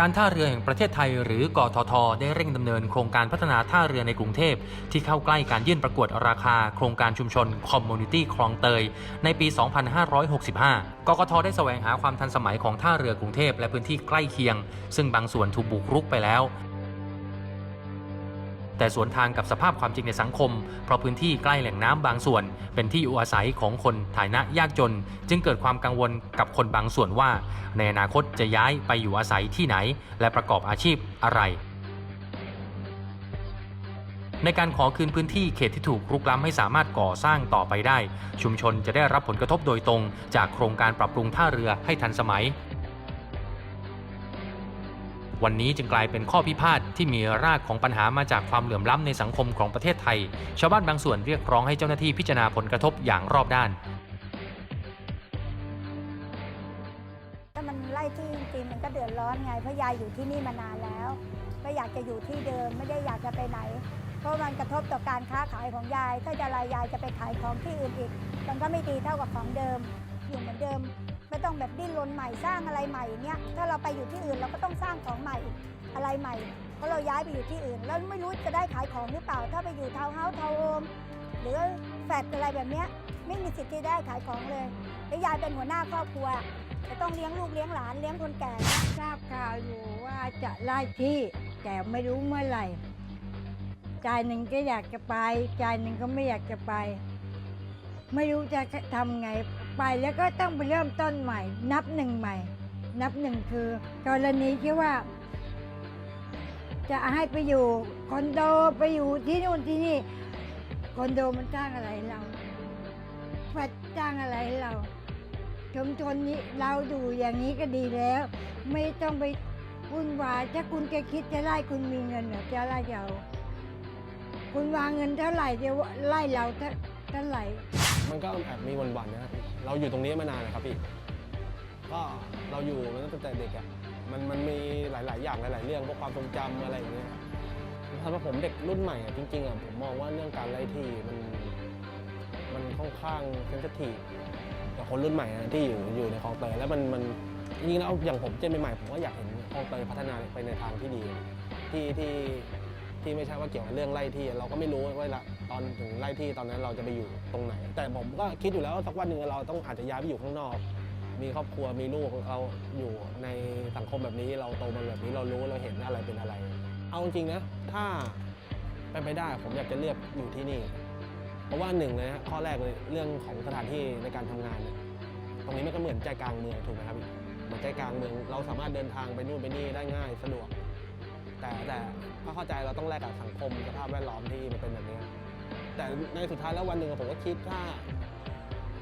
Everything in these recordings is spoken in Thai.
การท่าเรือแห่งประเทศไทยหรือกทท ได้เร่งดำเนินโครงการพัฒนาท่าเรือในกรุงเทพ ที่เข้าใกล้การยื่นประกวดราคา โครงการชุมชนคอมมูนิตี้คลองเตย ในปี 2565 กกทได้แสวงหาความทันสมัยของท่าเรือกรุงเทพและพื้นที่ใกล้เคียง ซึ่งบางส่วนถูกบุกรุกไปแล้ว แต่สวนทางกับสภาพความจริงในสังคม เพราะพื้นที่ใกล้แหล่งน้ำบางส่วน เป็นที่อยู่อาศัยของคนฐานะยากจน จึงเกิดความกังวลกับคนบางส่วนว่า ในอนาคตจะย้ายไปอยู่อาศัยที่ไหน และประกอบอาชีพอะไรในการขอคืนพื้นที่เขตที่ถูกรุกล้ำให้สามารถก่อสร้างต่อไปได้ ชุมชนจะได้รับผลกระทบโดยตรง จากโครงการปรับปรุงท่าเรือให้ทันสมัย วันนี้จึงกลายเป็นข้อพิพาทที่มีรากของปัญหามาจากความเหลื่อมล้ำในสังคมของประเทศไทย ชาวบ้านบางส่วนเรียกร้องให้เจ้าหน้าที่พิจารณาผลกระทบอย่างรอบด้านถ้ามันไล่ที่จริงมันก็เดือดร้อนไงเพราะยายอยู่ที่นี่มานานแล้วก็อยากจะอยู่ที่เดิมไม่ได้อยากจะไปไหน เพราะมันกระทบต่อการค้าขายของยาย ถ้าจะรายยายจะไปขายของที่อื่นอีก มันก็ไม่ดีเท่ากับของเดิมอยู่เหมือนเดิม ต้องแบบดิ้นรนใหม่สร้างอะไรใหม่เนี่ยถ้าเราไปอยู่ที่อื่นเราก็ต้องสร้างของใหม่อะไรใหม่ เพราะเราย้ายไปอยู่ที่อื่น แล้วไม่รู้จะได้ขายของหรือเปล่า ถ้าไปอยู่ทาวน์เฮาส์ทาวน์โฮมหรือแฟลตอะไรแบบเนี้ยไม่มีสิทธิ์ที่ได้ขายของเลยแล้วยายเป็นหัวหน้าครอบครัวจะต้องเลี้ยงลูกเลี้ยงหลานเลี้ยงคนแก่ทราบข่าวอยู่ว่าจะไล่ที่แต่ไม่รู้เมื่อไหร่ใจหนึ่งก็อยากจะไป ใจหนึ่งก็ไม่อยากจะไป ไม่รู้จะทำไง ไปแล้วก็ต้องไปเริ่มต้นใหม่ นับหนึ่งใหม่ นับหนึ่งคือกรณีที่ว่า จะให้ไปอยู่คอนโดไปอยู่ที่นู่นที่นี่คอนโดมันจ้างอะไรเราแฟดจ้างอะไรเราชุมชนนี้เราดูอย่างนี้ก็ดีแล้ว ไม่ต้องไปวุ่นวายถ้าคุณจะคิดจะไล่คุณมีเงินเหรอจะไล่เราคุณวางเงินเท่าไหร่จะไล่เราเท่าเท่าไหร่ มันก็แอบมีวันๆนะครับ เราอยู่ตรงนี้มานานนะครับพี่ก็เราอยู่มาตั้งแต่เด็กอะ่ะมันมันมีหลาย ๆ อย่างหลาย ๆ เรื่องพวกความทรงจำอะไรอย่างเงี้ยครับสำหรับผมเด็กรุ่นใหม่อะจริงๆอะผมมองว่าเรื่องการไล่ที่มันมันค่อนข้างเซนซิทีฟกับคนรุ่นใหม่อะที่อยู่อยู่ในคลองเตยแล้วมันมันจริงๆแล้วอย่างผมเจนใหม่ๆผมก็อยากเห็นคลองเตยพัฒนาไปในทางที่ดีที่ที่ ที่ไม่ใช่ว่าเกี่ยวกับเรื่องไล่ที่ เราก็ไม่รู้ว่าละตอนถึงไล่ที่ตอนนั้นเราจะไปอยู่ตรงไหน แต่ผมก็คิดอยู่แล้วว่าสักวันหนึ่งเราต้องอาจจะย้ายไปอยู่ข้างนอก มีครอบครัวมีลูกเราอยู่ในสังคมแบบนี้เราโตมาแบบนี้เรารู้เราเห็นอะไรเป็นอะไร เอาจริงนะถ้าเป็นไปได้ผมอยากจะเลือกอยู่ที่นี่ เพราะว่าหนึ่งเลยนะข้อแรกเลยเรื่องของสถานที่ในการทำงานตรงนี้มันก็เหมือนใจกลางเมืองถูกไหมครับเหมือนใจกลางเมืองเราสามารถเดินทางไปนู่นไปนี่ได้ง่ายสะดวก แต่แต่ถ้าเข้าใจเราต้องแลกกับสังคมสภาพแวดล้อมที่มันเป็นแบบนี้ แต่ในสุดท้ายแล้ววันหนึ่งผมก็คิดถ้า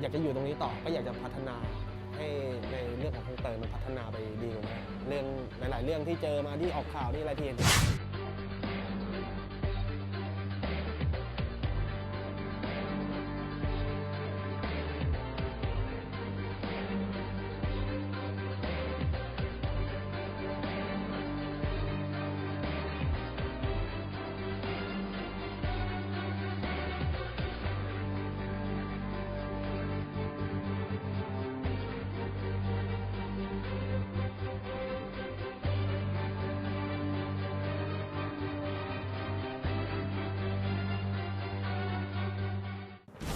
อยากจะอยู่ตรงนี้ต่อก็อยากจะพัฒนาให้ในเรื่องของคองเตยมันพัฒนาไปดีกว่านี้เรื่องหลาย ๆ เรื่องที่เจอมาที่ออกข่าวที่อะไรที่เห็น